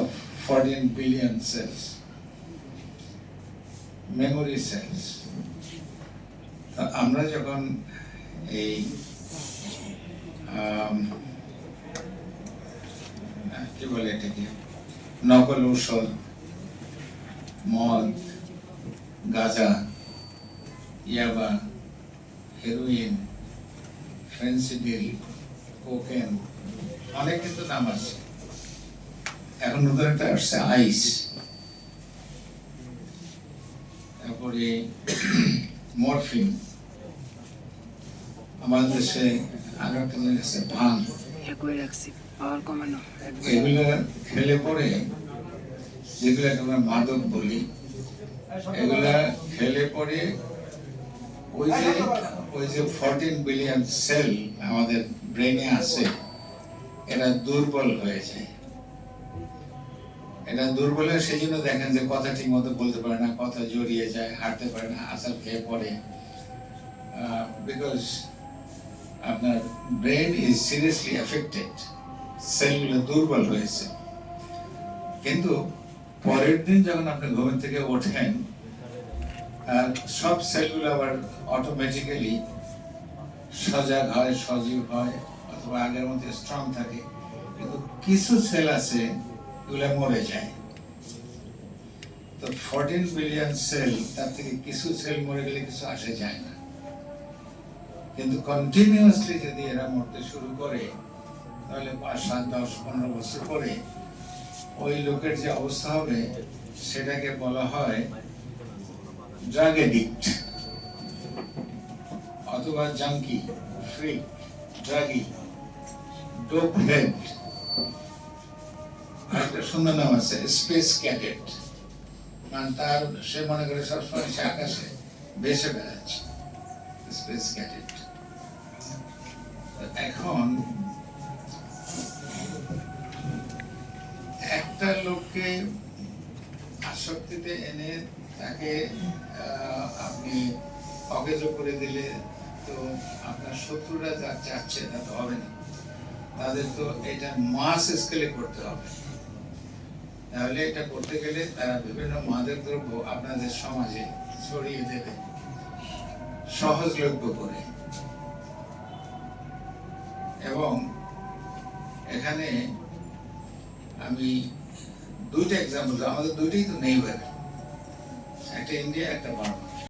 of 14 billion cells, memory cells. আমরা যখন এই কি বলে এটাকে? নকল ঔষধ মদ গাঁজা ইয়াবা হেরোইন ফেন্সিডিল কোকেন অনেক কিন্তু নাম আছে। এখন নতুন একটা আসছে আইস। তারপরে মরফিন। আমাদের দেশে আরও একটা জিনিস আছে ভাং একই রাখছি পাওয়ার কমানো একবার এগুলো খেলে পরে যেগুলো আমরা মাদক বলি এগুলা খেলে পরে ওই যে ওই যে ফোরটিন বিলিয়ন সেল আমাদের ব্রেনে আছে এরা দুর্বল হয়ে যায়। এটা দুর্বল সেই জন্য দেখেন যে কথা ঠিক মতো বলতে পারে না, কথা জড়িয়ে যায়, হাঁটতে পারে না আসার খেয়ে পড়ে। বিকজ আপনার ব্রেন ইজ সিরিয়াসলি এফেক্টেড সেলগুলো দুর্বল হয়েছে কিন্তু পরের দিন যখন আপনি ঘুমের থেকে ওঠেন, আর সব সেলগুলো আবার অটোমেটিক্যালি সজাগ হয়, সজীব হয়, অথবা আগের মধ্যে স্ট্রং থাকে। কিন্তু কিছু সেল আছে এগুলো মরে যায়। তো ফোরটিন বিলিয়ন সেল তার থেকে কিছু সেল মরে গেলে কিছু আসে যায় না। কিন্তু কন্টিনিউয়াসলি যদি এরা মরতে শুরু করে, তাহলে পাঁচ, সাত, দশ, পনেরো বছর পরে ওই লোকের যে অবস্থা হবে, সেটাকে বলা হয় ড্রাগ এডিক্ট অথবা junkie free druggie dope head একটা সুন্দর নাম আছে স্পেস ক্যাডেট মানে তার, সে মনে করে সবসময় সে আকাশে বেড়াচ্ছে স্পেস ক্যাডেট এখন, একটা লোককে আসক্তিতে এনে তাকে আপনি অকেজ করে দিলে তো আপনার শত্রুরা যা চাচ্ছে তা তো হবে না তাদের তো এটা মাস স্কেলে করতে হবে। তাহলে এটা করতে গেলে তারা বিভিন্ন মাদক দ্রব্য আপনাদের সমাজে ছড়িয়ে দেবে। সহজলভ্য করে। এবং এখানে আমি দুইটা এক্সাম্পল আমাদের দুইটাই তো নেইবার একটা ইন্ডিয়া একটা বার্মা